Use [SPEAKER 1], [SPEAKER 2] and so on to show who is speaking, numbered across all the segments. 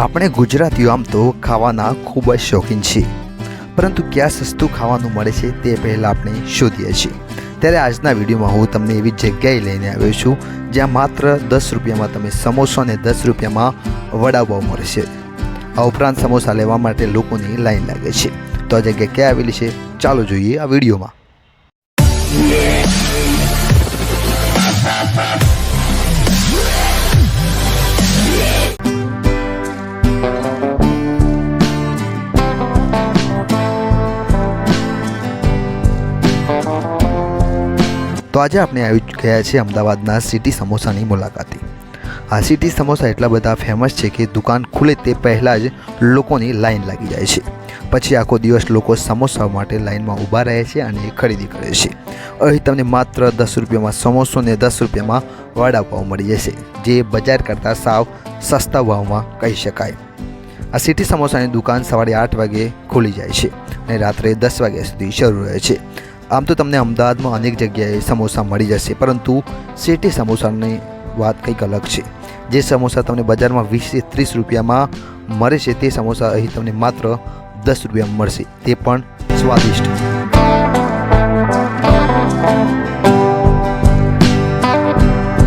[SPEAKER 1] આપણે ગુજરાતીઓ આમ તો ખાવાના ખૂબ જ શોખીન છીએ. પરંતુ ક્યાં સસ્તું ખાવાનું મળે છે તે પહેલાં આપણે શોધીએ છીએ. ત્યારે આજના વિડીયોમાં હું તમને એવી જગ્યાએ લઈને આવ્યો છું, જ્યાં માત્ર દસ રૂપિયામાં તમે સમોસો અને દસ રૂપિયામાં વડાપાવ મળશે આ ઉપરાંત સમોસા લેવા માટે લોકોની લાઈન લાગે છે. તો આ જગ્યા ક્યાં આવેલી છે? ચાલો જોઈએ આ વિડીયોમાં. તો આજે આપણે આવી ગયા છીએ અમદાવાદના સિટી સમોસાની મુલાકાતે. આ સિટી સમોસા એટલા બધા ફેમસ છે કે દુકાન ખુલે તે પહેલાં જ લોકોની લાઈન લાગી જાય છે. પછી આખો દિવસ લોકો સમોસા માટે લાઈનમાં ઊભા રહે છે અને ખરીદી કરે છે. અહીં તમને માત્ર દસ રૂપિયામાં સમોસો ને દસ રૂપિયામાં વડાપાવ મળી જશે, જે બજાર કરતાં સાવ સસ્તા ભાવમાં કહી શકાય. આ સિટી સમોસાની દુકાન સવારે આઠ વાગે ખુલી જાય છે અને રાત્રે દસ વાગ્યા સુધી શરૂ રહે છે. આમ તો તમને અમદાવાદમાં અનેક જગ્યાએ સમોસા મળી જશે, પરંતુ સેટી સમોસાની વાત કંઈક અલગ છે. જે સમોસા તમને બજારમાં વીસથી ત્રીસ રૂપિયામાં મળે છે, તે સમોસા અહીં તમને માત્ર દસ રૂપિયામાં મળશે. તે પણ સ્વાદિષ્ટ.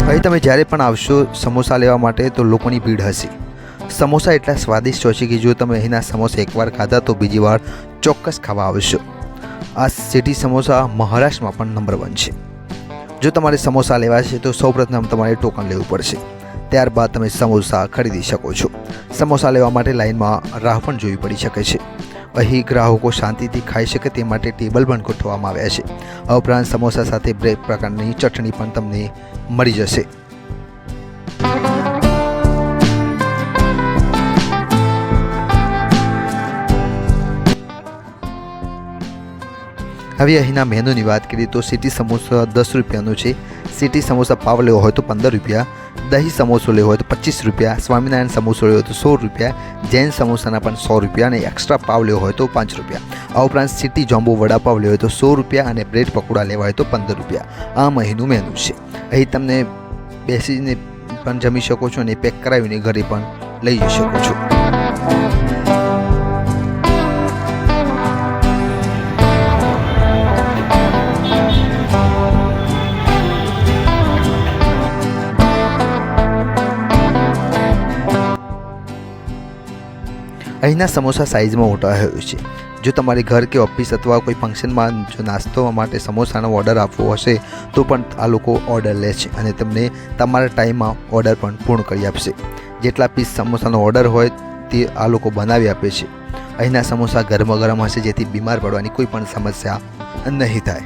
[SPEAKER 1] અહીં તમે જ્યારે પણ આવશો સમોસા લેવા માટે, તો લોકોની ભીડ હશે. સમોસા એટલા સ્વાદિષ્ટ હોય છે કે જો તમે અહીંના સમોસા એકવાર ખાધા, તો બીજી વાર ચોક્કસ ખાવા આવશો. આ સિટી સમોસા મહારાષ્ટ્રમાં પણ નંબર વન છે. જો તમારે સમોસા લેવા છે, તો સૌપ્રથમ તમારે ટોકન લેવું પડશે. ત્યારબાદ તમે સમોસા ખરીદી શકો છો. સમોસા લેવા માટે લાઇનમાં રાહ પણ જોવી પડી શકે છે. અહીં ગ્રાહકો શાંતિથી ખાઈ શકે તે માટે ટેબલ પણ ગોઠવવામાં આવ્યા છે. આ ઉપરાંત સમોસા સાથે બ્રેક પ્રકારની ચટણી પણ તમને મળી જશે. હવે અહીંના મેનુની વાત કરીએ તો સિટી સમોસા દસ રૂપિયાનું છે. સિટી સમોસા પાવ લેવો હોય તો પંદર રૂપિયા, દહીં સમોસો લેવો હોય તો પચીસ રૂપિયા, સ્વામિનારાયણ સમોસો લેવો તો સો રૂપિયા, જૈન સમોસાના પણ સો રૂપિયા અને એક્સ્ટ્રા પાવ લેવો હોય તો પાંચ રૂપિયા. આ ઉપરાંત સિટી જોમ્બો વડાપાવ લેવો હોય તો સો રૂપિયા અને બ્રેડ પકોડા લેવા હોય તો પંદર રૂપિયા. આ મહિનું મેનુ છે. અહીં તમને બેસીને પણ જમી શકો છો અને પેક કરાવીને ઘરે પણ લઈ જઈ શકો છો. અહીંના સમોસા સાઇઝમાં મોટા હોય છે. જો તમારે ઘર કે ઓફિસ અથવા કોઈ ફંક્શનમાં જો નાસ્તો માટે સમોસાનો ઓર્ડર આપવો હશે, તો પણ આ લોકો ઓર્ડર લે છે અને તમને તમારા ટાઈમમાં ઓર્ડર પણ પૂર્ણ કરી આપશે. જેટલા પીસ સમોસાનો ઓર્ડર હોય, તે આ લોકો બનાવી આપે છે. અહીંના સમોસા ગરમા ગરમ હશે, જેથી બીમાર પડવાની કોઈ પણ સમસ્યા નહીં થાય.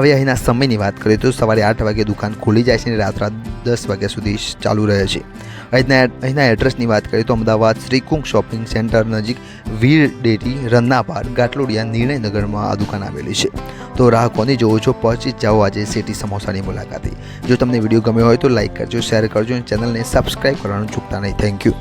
[SPEAKER 1] હવે અહીંના સમયની વાત કરીએ તો સવારે આઠ વાગે દુકાન ખુલી જાય છે અને રાત્રા દસ વાગ્યા સુધી ચાલુ રહે છે. અહીંના અહીંના એડ્રેસની વાત કરીએ તો અમદાવાદ શ્રીકુંગ શોપિંગ સેન્ટર નજીક વીર ડેરી રન્નાપાર ગાટલોડિયા નિર્ણયનગરમાં આ દુકાન આવેલી છે. તો રાહ જોવો છો, પહોંચી જાઓ આજે સિટી સમોસાની મુલાકાતે. જો તમને વીડિયો ગમ્યો હોય તો લાઇક કરજો, શેર કરજો અને ચેનલને સબસ્ક્રાઈબ કરવાનું ચૂકતા નહીં. Thank you.